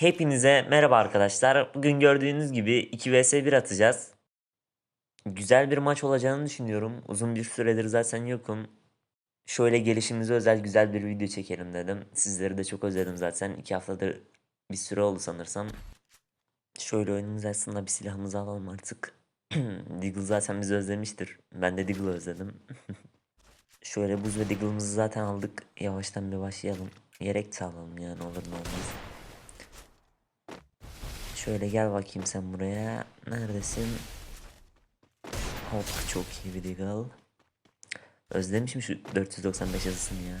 Hepinize merhaba arkadaşlar. Bugün gördüğünüz gibi 2 vs 1 atacağız. Güzel bir maç olacağını düşünüyorum. Uzun bir süredir zaten yokum. Şöyle gelişimize özel güzel bir video çekelim dedim. Sizleri de çok özledim zaten. 2 haftadır bir süre oldu sanırsam. Şöyle oyunumuz aslında bir silahımızı alalım artık. Deagle zaten bizi özlemiştir. Ben de Deagle'ı özledim. Şöyle buz ve Deagle'ımızı zaten aldık. Yavaştan bir başlayalım. Gerek sağlayalım yani olur ne olmaz. Şöyle gel bakayım sen buraya. Neredesin? Hop çok iyi bir Deagle. Özlemişim şu 495 yazısını ya.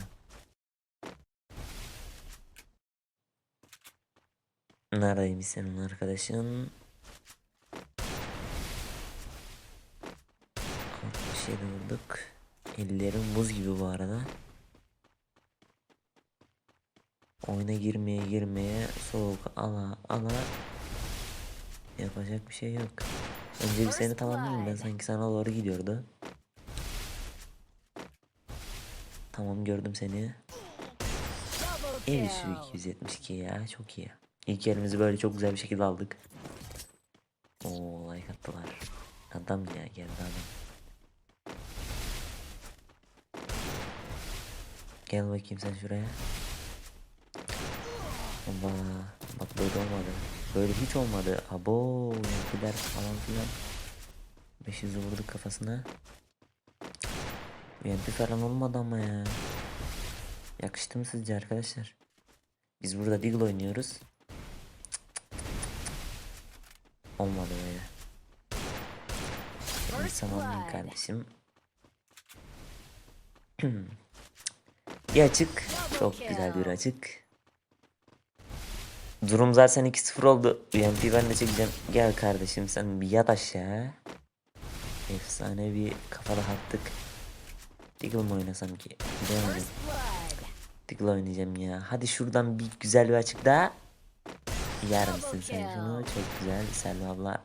Neredeymiş senin arkadaşın? 67 vurduk. Ellerim buz gibi bu arada. Oyuna girmeye girmeye soğuk ala ala yapacak bir şey yok. Önce bir seni tamamlayayım ben sanki sana doğru gidiyordu. Tamam gördüm seni. Bir sürü 272 ya çok iyi. İlk yerimizi böyle çok güzel bir şekilde aldık. Oo like attılar. Adam ya geldi adam. Gel bakayım sen şuraya. Allah bak böyle olmadı. Böyle hiç olmadı. Abo yankiler falan filan. 500 vurduk kafasına. UMP falan olmadı ama ya. Yakıştı mı sizce arkadaşlar? Biz burada Deagle oynuyoruz. Olmadı böyle. Blood. kardeşim. bir açık. Çok güzel bir açık. Durum zaten 2-0 oldu. UMP ben de çekeceğim. Gel kardeşim sen bir yat aşağı. Efsane bir kafada attık. Deagle mı oynasam ki? Bilemedim. Deagle oynayacağım ya. Hadi şuradan bir güzel bir açık daha. Yer misin sen şunu? Çok güzel. Selvi abla.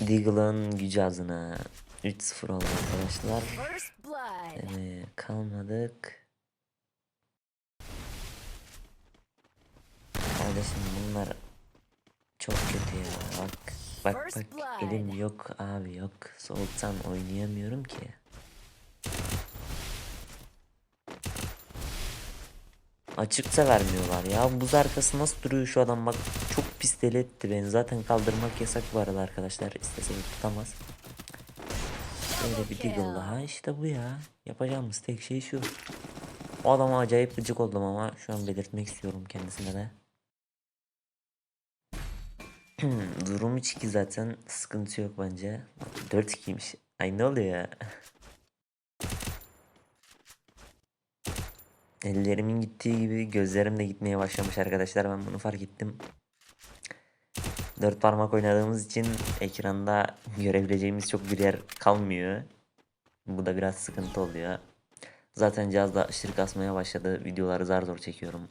Deagle'ın gücü azına. 3-0 oldu arkadaşlar. Evet, kalmadık. Kardeşim bunlar çok kötü ya. Bak bak bak elim yok abi yok. Soğuktan oynayamıyorum ki. Açıkça vermiyorlar ya. Buz arkası nasıl duruyor şu adam bak. Çok pis deli etti beni. Zaten kaldırmak yasak bu arada arkadaşlar. İstese tutamaz. Böyle bir Deagle daha işte bu ya. Yapacağımız tek şey şu. O adama acayip gıcık oldum ama şu an belirtmek istiyorum kendisine de. Durum 3-2 zaten sıkıntı yok bence. 4-2'ymiş. Ay ne oluyor ya? Ellerimin gittiği gibi gözlerim de gitmeye başlamış arkadaşlar ben bunu fark ettim. Dört parmak oynadığımız için ekranda görebileceğimiz çok bir yer kalmıyor. Bu da biraz sıkıntı oluyor. Zaten cihazda aşırı kasmaya başladı. Videoları zar zor çekiyorum.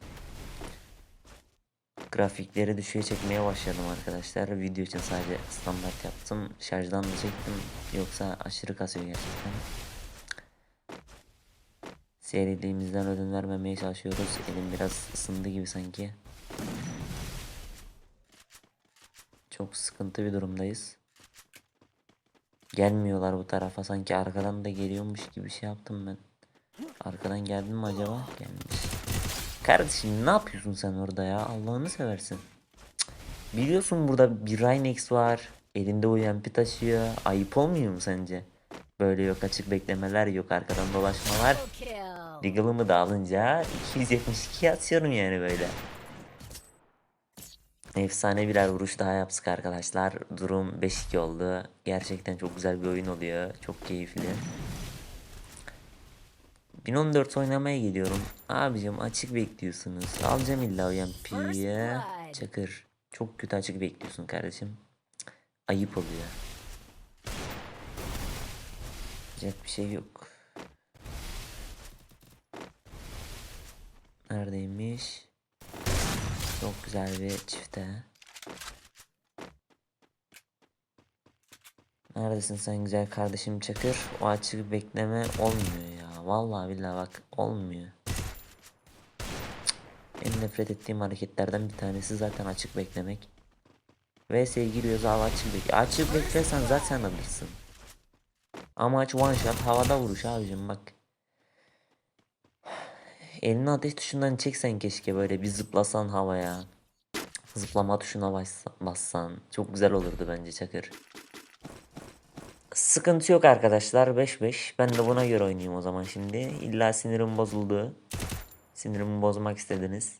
Grafikleri düşüğe çekmeye başladım arkadaşlar. Video için sadece standart yaptım. Şarjdan da çektim. Yoksa aşırı kasıyor gerçekten. Seriliğimizden ödün vermemeye çalışıyoruz. Elim biraz ısındı gibi sanki. Çok sıkıntı bir durumdayız. Gelmiyorlar bu tarafa. Sanki arkadan da geliyormuş gibi şey yaptım ben. Arkadan geldin mi acaba? Gelmiş. Kardeşim ne yapıyorsun sen orada ya? Allah'ını seversin. Biliyorsun burada bir Rhinex var. Elinde UMP taşıyor. Ayıp olmuyor mu sence? Böyle yok açık beklemeler yok arkadan dolaşmalar. Deagle'ımı da alınca 272 atıyorum yani böyle. Efsane birer vuruş daha yaptık arkadaşlar. Durum 5-2 oldu. Gerçekten çok güzel bir oyun oluyor. Çok keyifli. 1014 oynamaya geliyorum. Abicim açık bekliyorsunuz. Alacağım illa o MP'ye. blood. Çakır. Çok kötü açık bekliyorsun kardeşim. Ayıp oluyor. Yapacak bir şey yok. Neredeymiş? Çok güzel bir çifte. Neredesin sen güzel kardeşim Çakır? O açık bekleme olmuyor ya. Vallahi billahi bak olmuyor. En nefret ettiğim hareketlerden bir tanesi zaten açık beklemek. VS'ye giriyoruz abi açık bek. Açık beklersen zaten alırsın. Amaç one shot havada vuruş abicim bak. Elini ateş tuşundan çeksen keşke böyle bir zıplasan havaya. Zıplama tuşuna bassan. Çok güzel olurdu bence Çakır. Sıkıntı yok arkadaşlar 5-5. Ben de buna göre oynayayım o zaman şimdi. İlla sinirim bozuldu. Sinirimi bozmak istediniz.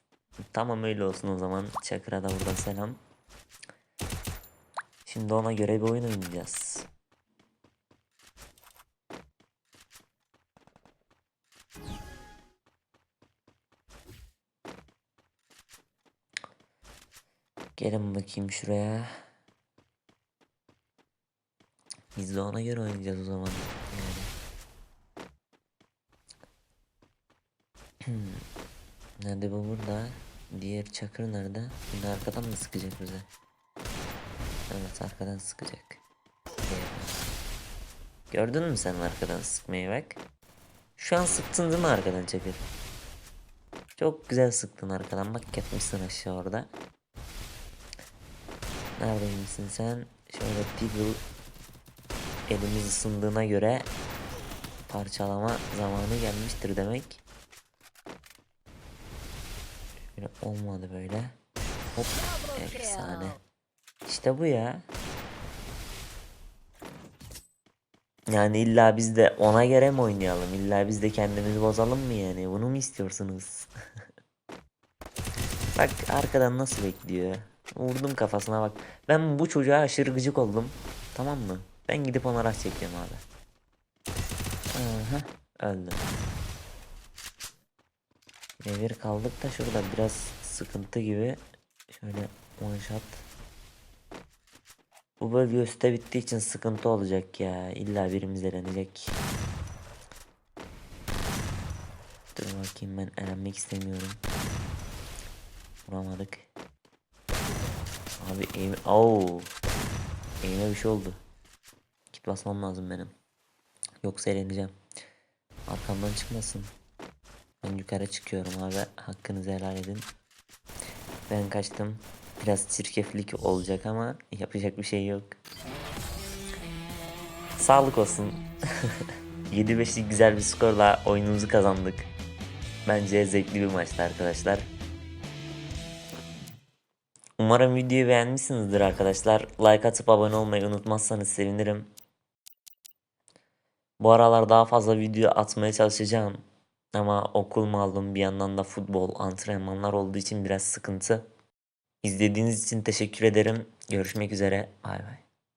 Tamam öyle olsun o zaman. Çakır'a da buradan selam. Şimdi ona göre bir oyun oynayacağız. Gelin bakayım şuraya. Biz de ona göre oynayacağız o zaman. Yani. Hmm. Nerede bu burada? Diğer çakır nerede? Şimdi arkadan mı sıkacak bize? Evet arkadan sıkacak. Gördün mü sen arkadan sıkmayı bak? Şu an sıktın değil mi arkadan çakır? Çok güzel sıktın arkadan bak yatmışsın aşağı orada. Neredeymişsin sen? Şöyle Deagle elimiz ısındığına göre parçalama zamanı gelmiştir demek. Şöyle olmadı böyle. Hop efsane. İşte bu ya. Yani illa biz de ona göre mi oynayalım? İlla biz de kendimizi bozalım mı yani? Bunu mu istiyorsunuz? bak arkadan nasıl bekliyor. Vurdum kafasına bak. Ben bu çocuğa aşırı gıcık oldum. Tamam mı? Ben gidip ona rast çekeceğim abi. Aha, öldü. Devir kaldık da şurada biraz sıkıntı gibi. Şöyle one shot. Bu bölge üstte bittiği için sıkıntı olacak ya. İlla birimiz elenecek. Dur bakayım ben elenmek istemiyorum. Vuramadık. Abi eğim... Oo. Eğime bir şey oldu. Git basmam lazım benim. Yoksa eğleneceğim. Arkamdan çıkmasın. Ben yukarı çıkıyorum abi. Hakkınızı helal edin. Ben kaçtım. Biraz çirkeflik olacak ama yapacak bir şey yok. Sağlık olsun. 7-5'lik güzel bir skorla oyunumuzu kazandık. Bence zevkli bir maçtı arkadaşlar. Umarım videoyu beğenmişsinizdir arkadaşlar. Like atıp abone olmayı unutmazsanız sevinirim. Bu aralar daha fazla video atmaya çalışacağım. Ama okul malum bir yandan da futbol, antrenmanlar olduğu için biraz sıkıntı. İzlediğiniz için teşekkür ederim. Görüşmek üzere. Bay bay.